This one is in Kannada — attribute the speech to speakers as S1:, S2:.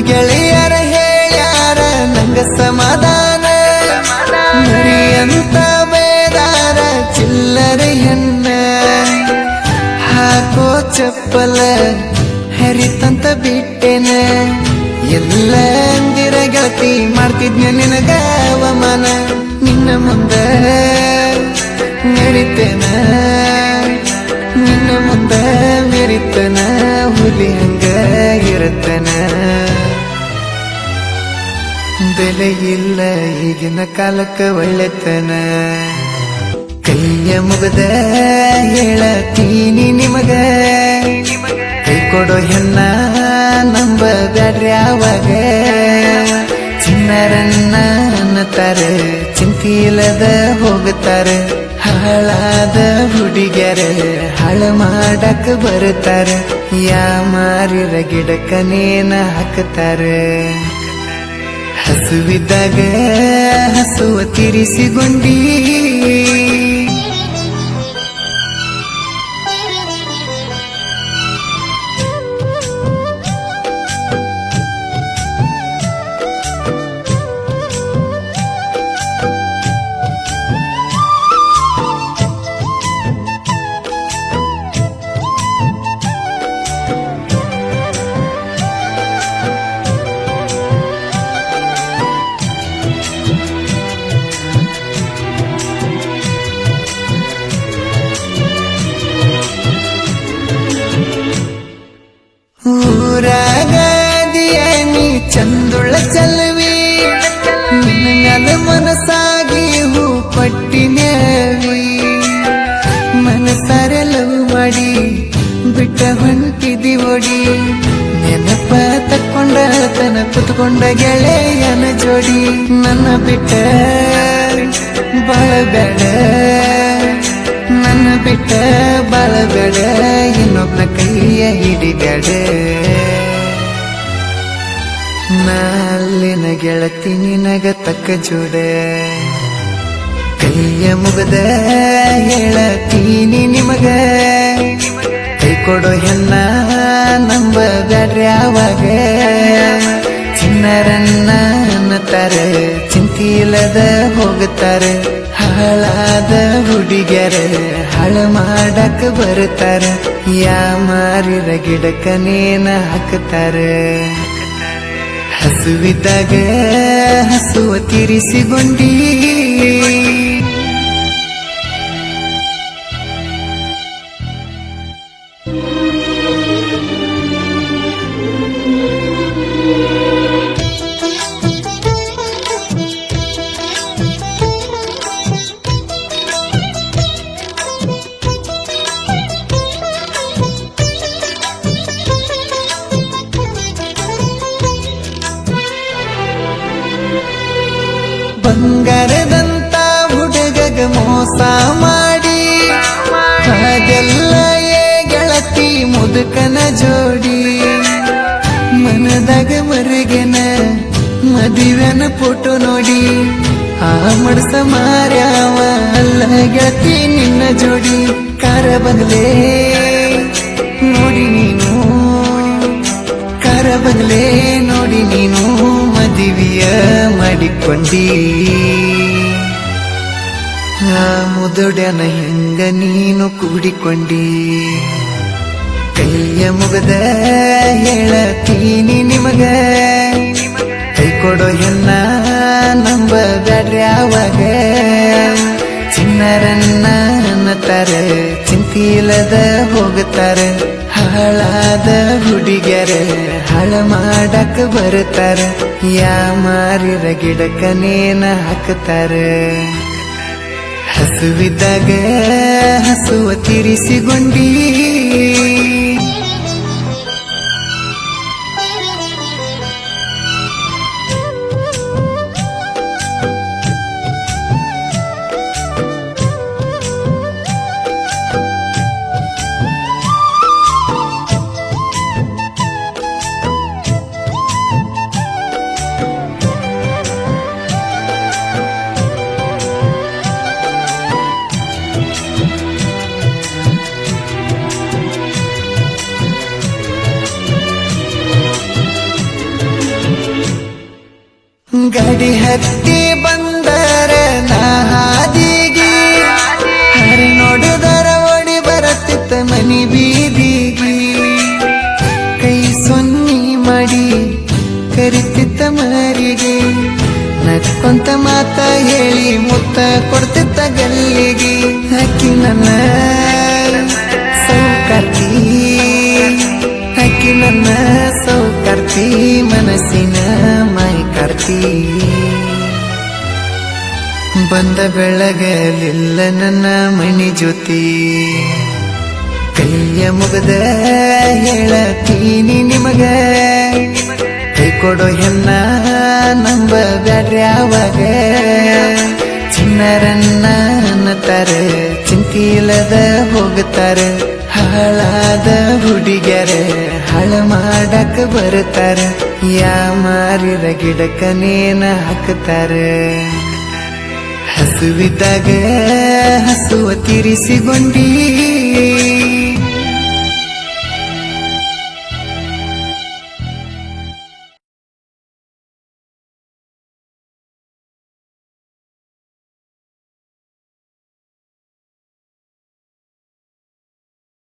S1: ಗೆಳೆಯರ ಹೇಳ್ಯಾರ, ನಂಗ ಸಮಾಧಾನ. ಮರಿಯಂತ ಬೇದಾರ ಚಿಲ್ಲರೆ ಹೆಣ್ಣ. ಹಾಕೋ ಚಪ್ಪಲ ಹರಿತಂತ ಬಿಟ್ಟೆನ. ಎಲ್ಲ ಅಂದಿರ ಗೆಳತಿ ಮಾಡ್ತಿದ್ನ ನಿನಗ ಅವಮಾನ. ನಿನ್ನ ಮುಂದ ಮೆರಿತೇನ ನಿನ್ನ ಮುಂದ ಮೆರಿತನ ಹುಲಿ ಹಂಗ ಇರುತ್ತನ ಬೆಲೆ ಇಲ್ಲ, ಈಗಿನ ಕಾಲಕ್ಕ ಒಳ್ಳೆತನ. ಕೈಯ ಮುಗದ ಹೇಳತೀನಿ ನಿಮಗ. ಕೈ ಕೊಡೋ ಹೆಣ್ಣ ನಂಬ ಬ್ಯಾಡ್ರಿ ಚಿನ್ನರನ್ನ ಅನ್ನತಾರೆ ಚಿಂತಿಲ್ಲದ ಹೋಗುತ್ತಾರೆ. ಹಾಳಾದ ಹುಡುಗ್ಯಾರ, ಹಾಳು ಮಾಡಕ್ ಬರುತ್ತಾರೆ. ಯಾ ಮಾರಿರ ಗಿಡಕ್ಕ ನೇನ ಹಾಕ್ತಾರೆ ಹಸುವಿದ್ದಾಗ ಹಸುವ ತಿರಿಸಿಗೊಂಡಿ. ಚಂದುಳ್ಳ ಚಲವಿ ನಿನ್ನ ಮನಸ್ಸಾಗಿ ಹೂ ಪಟ್ಟಿನವಿ ಮನಸಾರೆ ಲವ್ ಮಾಡಿ ಬಿಟ್ಟ ಹೊಂಟಿದಿ ಒಡಿ. ನೆನಪ ತಕ್ಕೊಂಡ ತನ ಕುತ್ಕೊಂಡ ಗೆಳೆಯನ ಜೋಡಿ. ನನ್ನ ಬಿಟ್ಟ ಬಾಳಬೇಡ ನನ್ನ ಬಿಟ್ಟ ಬಾಳಬೇಡ ಇನ್ನೊಬ್ಬನ ಕೈಯ ಹಿಡಿಬೇಡ ನಾಲಿನ ಗೆಳತಿ ನಿನಗ ತಕ್ಕ ಜೋಡೆ. ಕೈಯ ಮುಗದ ಹೇಳತೀನಿ ನಿಮಗ. ಕೈ ಕೊಡೋ ಹೆಣ್ಣ ನಂಬ ಅವಾಗ ಚಿನ್ನರನ್ನ ಅನ್ನತಾರೆ ಚಿಂತಿಲದ ಹೋಗುತ್ತಾರೆ, ಹಾಳಾದ ಹುಡುಗ್ಯಾರ, ಹಾಳ ಮಾಡಕ್ ಬರ್ತಾರ ಯಾ ಮಾರಿರ ಗಿಡಕ್ಕ ನೇನ ಹಾಕ್ತಾರೆ ಹಸುವಿದ್ದಾಗ ಹಸುವ ತಿರಿಸಿಗೊಂಡಿ. ಮೋಸ ಮಾಡಿ. ಹಾಗೆಲ್ಲ ಏ ಗೆಳತಿ ಮುದುಕನ ಜೋಡಿ. ಮನದಾಗ ಮರುಗೆನ ಮದುವೆನ ಫೋಟೋ ನೋಡಿ. ಆ ಮಡ್ಸ ಮಾರ್ಯಾವ ಅಲ್ಲ ಗೆಳತಿ ನಿನ್ನ ಜೋಡಿ. ಕಾರ ಬಗಲೇ ನೋಡಿ ನೀನು. ಕಾರ ಬಂಗ್ಲೆ ನೋಡಿ ನೀನು ಮದುವೆಯ ಮಾಡಿಕೊಂಡಿ ಮುದುಡನ ಹಿಂಗ ನೀನು ಕೂಡಿಕೊಂಡಿ. ಕೈಯ ಮುಗದ ಹೇಳತೀನಿ ನಿಮಗ. ಕೈ ಕೊಡೋ ಹೆಣ್ಣ ನಂಬ ಬ್ಯಾಡ್ರ್ಯಾವಾಗ ಚಿನ್ನರನ್ನ ಅನ್ನತಾರೆ ಚಿಂತಿಲದ ಹೋಗುತ್ತಾರೆ. ಹಾಳಾದ ಹುಡುಗರೆ ಹಾಳ ಮಾಡಕ್ ಬರ್ತಾರ ಯಾ ಮಾರಿರ ಗಿಡಕ್ಕ ನೇನ ಹಾಕ್ತಾರೆ ಹಸುವಿದ್ದಾಗ ಹಸುವ ತಿರಿಸಿಗೊಂಡಿ ಗಾಡಿ ಹತ್ತಿ ಬಂದರ ನಾ ಹಾದಿಗಿ ಹರಿ ನೋಡಿದರ ಓಡಿ ಬರತ್ತಿತ್ತ ಮನಿ ಬೀದಿಗಿ. ಕೈ ಸೊನ್ನಿ ಮಾಡಿ ಕರಿತಿತ್ತ ಮರಿಗೆ. ನಕ್ಕೊಂತ ಮಾತ ಹೇಳಿ ಮುತ್ತ ಕೊಡ್ತಿತ್ತ ಗಲ್ಲಿಗೆ. ಅಕ್ಕಿ ನನ್ನ ಸೌಕರ್ತಿ. ಅಕ್ಕಿ ನನ್ನ ಸೌಕರ್ತಿ ಮನಸ್ಸಿನ ಮೈಕರ್ತಿ ಬಂದ ಬೆಳಗಲಿಲ್ಲ ನನ್ನ ಮಣಿ ಜ್ಯೋತಿ. ಕೈಯ ಮುಗದ ಹೇಳತೀನಿ ನಿಮಗ. ಕೈ ಕೊಡೋ ಹೆಣ್ಣ ನಂಬ ಬ್ಯಾಡ್ರ್ಯಾವಾಗ ಚಿನ್ನರನ್ನ ಅನ್ನತಾರ ಚಿಂತಿಲ್ಲದ ಹೋಗುತ್ತಾರೆ, ಹಾಳಾದ ಹುಡುಗ್ಯಾರ. ಹಾಳ ಮಾಡಕ್ ಬರ್ತಾರ. ಯಾ ಮಾರಿರ ಗಿಡಕ್ಕ ನೇನ ಹಾಕ್ತಾರ ಹಸುವಿದ್ದಾಗ ಹಸುವ ತಿರಿಸಿಗೊಂಡಿ.